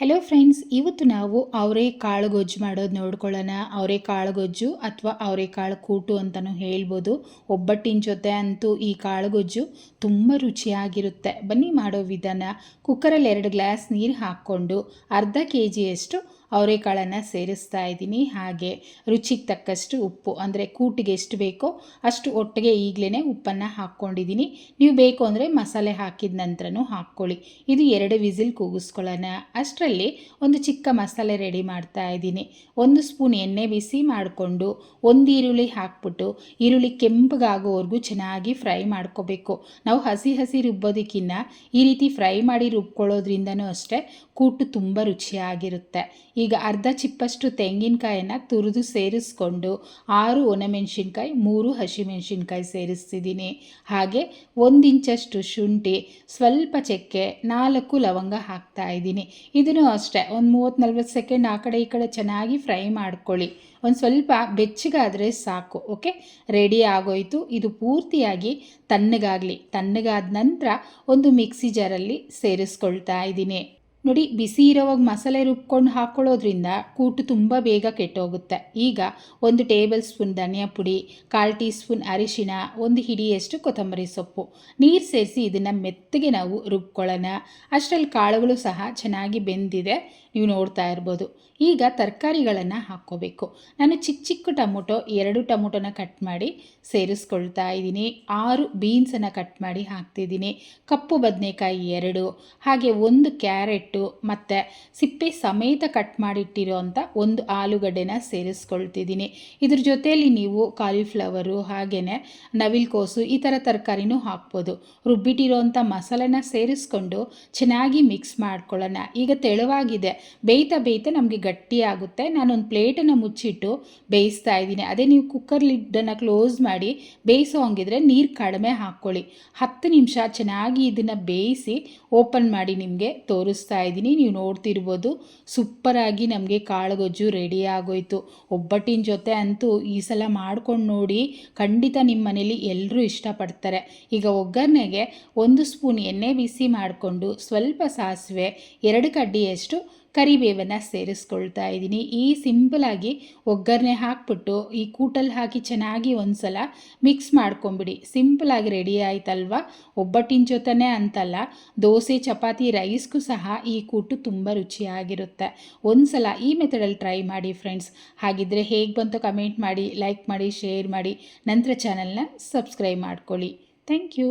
Hello friends ಇವತ್ತು ನಾವು ಅವರೆಕಾಳು ಗೊಜ್ಜು ಮಾಡೋದು ನೋಡ್ಕೊಳ್ಳೋಣ. ಅವರೆಕಾಳು ಗೊಜ್ಜು ಅಥವಾ ಅವರೆಕಾಳು ಕೂಟು ಅಂತಲೂ ಹೇಳ್ಬೋದು. ಒಬ್ಬಟ್ಟಿನ ಜೊತೆ ಅಂತೂ ಈ ಕಾಳು ಗೊಜ್ಜು ತುಂಬ ರುಚಿಯಾಗಿರುತ್ತೆ. ಬನ್ನಿ ಮಾಡೋ ವಿಧಾನ. ಕುಕ್ಕರಲ್ಲಿ ಎರಡು ಗ್ಲಾಸ್ ನೀರು ಹಾಕ್ಕೊಂಡು ಅರ್ಧ ಕೆ ಜಿಯಷ್ಟು ಅವರೆಕಾಳನ್ನು ಸೇರಿಸ್ತಾ ಇದ್ದೀನಿ. ಹಾಗೆ ರುಚಿಗೆ ತಕ್ಕಷ್ಟು ಉಪ್ಪು, ಅಂದರೆ ಕೂಟಿಗೆ ಎಷ್ಟು ಬೇಕೋ ಅಷ್ಟು ಒಟ್ಟಿಗೆ ಈಗಲೇ ಉಪ್ಪನ್ನು ಹಾಕ್ಕೊಂಡಿದ್ದೀನಿ. ನೀವು ಬೇಕು ಅಂದರೆ ಮಸಾಲೆ ಹಾಕಿದ ನಂತರನೂ ಹಾಕ್ಕೊಳ್ಳಿ. ಇದು ಎರಡು ವಿಸಿಲ್ ಕೂಗಿಸ್ಕೊಳ್ಳೋಣ. ಅಷ್ಟರಲ್ಲಿ ಒಂದು ಚಿಕ್ಕ ಮಸಾಲೆ ರೆಡಿ ಮಾಡ್ತಾ ಇದ್ದೀನಿ. ಒಂದು ಸ್ಪೂನ್ ಎಣ್ಣೆ ಬಿಸಿ ಮಾಡಿಕೊಂಡು ಒಂದು ಈರುಳ್ಳಿ ಹಾಕ್ಬಿಟ್ಟು ಈರುಳ್ಳಿ ಕೆಂಪಗಾಗೋವರೆಗೂ ಚೆನ್ನಾಗಿ ಫ್ರೈ ಮಾಡ್ಕೋಬೇಕು. ನಾವು ಹಸಿ ಹಸಿ ರುಬ್ಬೋದಕ್ಕಿಂತ ಈ ರೀತಿ ಫ್ರೈ ಮಾಡಿ ರುಬ್ಕೊಳ್ಳೋದ್ರಿಂದನೂ ಅಷ್ಟೇ ಕೂಟು ತುಂಬ ರುಚಿಯಾಗಿರುತ್ತೆ. ಈಗ ಅರ್ಧ ಚಿಪ್ಪಷ್ಟು ತೆಂಗಿನಕಾಯನ್ನು ತುರಿದು ಸೇರಿಸ್ಕೊಂಡು ಆರು ಒಣಮೆಣಸಿನ್ಕಾಯಿ, ಮೂರು ಹಸಿಮೆಣಸಿನ್ಕಾಯಿ ಸೇರಿಸ್ತಿದ್ದೀನಿ. ಹಾಗೆ ಒಂದು ಇಂಚಷ್ಟು ಶುಂಠಿ, ಸ್ವಲ್ಪ ಚಕ್ಕೆ, ನಾಲ್ಕು ಲವಂಗ ಹಾಕ್ತಾ ಇದ್ದೀನಿ. ಇದನ್ನು ಅಷ್ಟೇ, ಒಂದು ಮೂವತ್ತು ನಲ್ವತ್ತು ಸೆಕೆಂಡ್ ಆ ಕಡೆ ಈ ಕಡೆ ಚೆನ್ನಾಗಿ ಫ್ರೈ ಮಾಡ್ಕೊಳ್ಳಿ. ಒಂದು ಸ್ವಲ್ಪ ಬೆಚ್ಚಗಾದರೆ ಸಾಕು, ಓಕೆ? ರೆಡಿ ಆಗೋಯಿತು. ಇದು ಪೂರ್ತಿಯಾಗಿ ತಣ್ಣಗಾಗಲಿ. ತಣ್ಣಗಾದ ನಂತರ ಒಂದು ಮಿಕ್ಸಿ ಜಾರಲ್ಲಿ ಸೇರಿಸ್ಕೊಳ್ತಾ ಇದ್ದೀನಿ. ನೋಡಿ, ಬಿಸಿ ಇರೋವಾಗ ಮಸಾಲೆ ರುಬ್ಕೊಂಡು ಹಾಕ್ಕೊಳ್ಳೋದ್ರಿಂದ ಕೂಟು ತುಂಬ ಬೇಗ ಕೆಟ್ಟೋಗುತ್ತೆ. ಈಗ ಒಂದು ಟೇಬಲ್ ಸ್ಪೂನ್ ಧನಿಯಾ ಪುಡಿ, ಕಾಲು ಟೀ ಸ್ಪೂನ್ ಅರಿಶಿನ ಒಂದು ಹಿಡಿಯಷ್ಟು ಕೊತ್ತಂಬರಿ ಸೊಪ್ಪು. ನೀರು ಸೇರಿಸಿ ಇದನ್ನು ಮೆತ್ತಗೆ ನಾವು ರುಬ್ಕೊಳ್ಳೋಣ. ಅಷ್ಟರಲ್ಲಿ ಕಾಳುಗಳು ಸಹ ಚೆನ್ನಾಗಿ ಬೆಂದಿದೆ. ನೀವು ನೋಡ್ತಾ ಇರ್ಬೋದು. ಈಗ ತರಕಾರಿಗಳನ್ನು ಹಾಕ್ಕೋಬೇಕು. ನಾನು ಚಿಕ್ಕ ಚಿಕ್ಕ ಟೊಮೊಟೊ, ಎರಡು ಟೊಮೊಟೊನ ಕಟ್ ಮಾಡಿ ಸೇರಿಸ್ಕೊಳ್ತಾ ಇದ್ದೀನಿ. ಆರು ಬೀನ್ಸನ್ನು ಕಟ್ ಮಾಡಿ ಹಾಕ್ತಿದ್ದೀನಿ. ಕಪ್ಪು ಬದನೆಕಾಯಿ ಎರಡು, ಹಾಗೆ ಒಂದು ಕ್ಯಾರೆಟು ಮತ್ತು ಸಿಪ್ಪೆ ಸಮೇತ ಕಟ್ ಮಾಡಿಟ್ಟಿರೋ ಅಂಥ ಒಂದು ಆಲೂಗಡ್ಡೆನ ಸೇರಿಸ್ಕೊಳ್ತಿದ್ದೀನಿ. ಇದ್ರ ಜೊತೆಯಲ್ಲಿ ನೀವು ಕಾಲಿಫ್ಲವರು ಹಾಗೆಯೇ ನವಿಲ್ಕೋಸು ಈ ಥರ ತರಕಾರಿನೂ ಹಾಕ್ಬೋದು. ರುಬ್ಬಿಟ್ಟಿರೋ ಅಂಥ ಮಸಾಲೆನ ಸೇರಿಸ್ಕೊಂಡು ಚೆನ್ನಾಗಿ ಮಿಕ್ಸ್ ಮಾಡ್ಕೊಳ್ಳೋಣ. ಈಗ ತೆಳುವಾಗಿದೆ. ಬೇಯ್ತಾ ಬೇಯ್ತಾ ನಮಗೆ ಗಟ್ಟಿಯಾಗುತ್ತೆ ನಾನೊಂದು ಪ್ಲೇಟನ್ನು ಮುಚ್ಚಿಟ್ಟು ಬೇಯಿಸ್ತಾ ಇದ್ದೀನಿ. ಅದೇ ನೀವು ಕುಕ್ಕರ್ ಲಿಡ್ಡನ್ನು ಕ್ಲೋಸ್ ಮಾಡಿ ಬೇಯಿಸೋ ಹಂಗಿದ್ರೆ ನೀರು ಕಡಿಮೆ ಹಾಕ್ಕೊಳ್ಳಿ. ಹತ್ತು ನಿಮಿಷ ಚೆನ್ನಾಗಿ ಇದನ್ನು ಬೇಯಿಸಿ ಓಪನ್ ಮಾಡಿ ನಿಮಗೆ ತೋರಿಸ್ತಾ ಇದ್ದೀನಿ, ನೀವು ನೋಡ್ತಿರ್ಬೋದು. ಸೂಪರಾಗಿ ನಮಗೆ ಕಾಳುಗೊಜ್ಜು ರೆಡಿ ಆಗೋಯ್ತು. ಒಬ್ಬಟ್ಟಿನ ಜೊತೆ ಅಂತೂ ಈ ಸಲ ಮಾಡ್ಕೊಂಡು ನೋಡಿ ಖಂಡಿತ ನಿಮ್ಮ ಮನೇಲಿ ಎಲ್ಲರೂ ಇಷ್ಟಪಡ್ತಾರೆ. ಈಗ ಒಗ್ಗರಣೆಗೆ ಒಂದು ಸ್ಪೂನ್ ಎಣ್ಣೆ ಬಿಸಿ ಮಾಡಿಕೊಂಡು ಸ್ವಲ್ಪ ಸಾಸಿವೆ, ಎರಡು ಕಡ್ಡಿಯಷ್ಟು ಕರಿಬೇವನ್ನು ಸೇರಿಸ್ಕೊಳ್ತಾ ಇದ್ದೀನಿ. ಈ ಸಿಂಪಲಾಗಿ ಒಗ್ಗರಣೆ ಹಾಕ್ಬಿಟ್ಟು, ಈ ಕೂಟಲ್ಲಿ ಹಾಕಿ ಚೆನ್ನಾಗಿ ಒಂದು ಸಲ ಮಿಕ್ಸ್ ಮಾಡ್ಕೊಂಬಿಡಿ ಸಿಂಪಲಾಗಿ ರೆಡಿ ಆಯ್ತಲ್ವ? ಒಬ್ಬಟ್ಟಿನ ಜೊತೆನೇ ಅಂತಲ್ಲ, ದೋಸೆ, ಚಪಾತಿ ರೈಸ್ಗೂ ಸಹ ಈ ಕೂಟು ತುಂಬ ರುಚಿಯಾಗಿರುತ್ತೆ. ಒಂದು ಸಲ ಈ ಮೆಥಡಲ್ಲಿ ಟ್ರೈ ಮಾಡಿ ಫ್ರೆಂಡ್ಸ್ ಹಾಗಿದ್ರೆ ಹೇಗೆ ಬಂತು ಕಮೆಂಟ್ ಮಾಡಿ ಲೈಕ್ ಮಾಡಿ ಶೇರ್ ಮಾಡಿ. ನಂತರ ಚಾನಲ್ನ ಸಬ್ಸ್ಕ್ರೈಬ್ ಮಾಡ್ಕೊಳ್ಳಿ. Thank you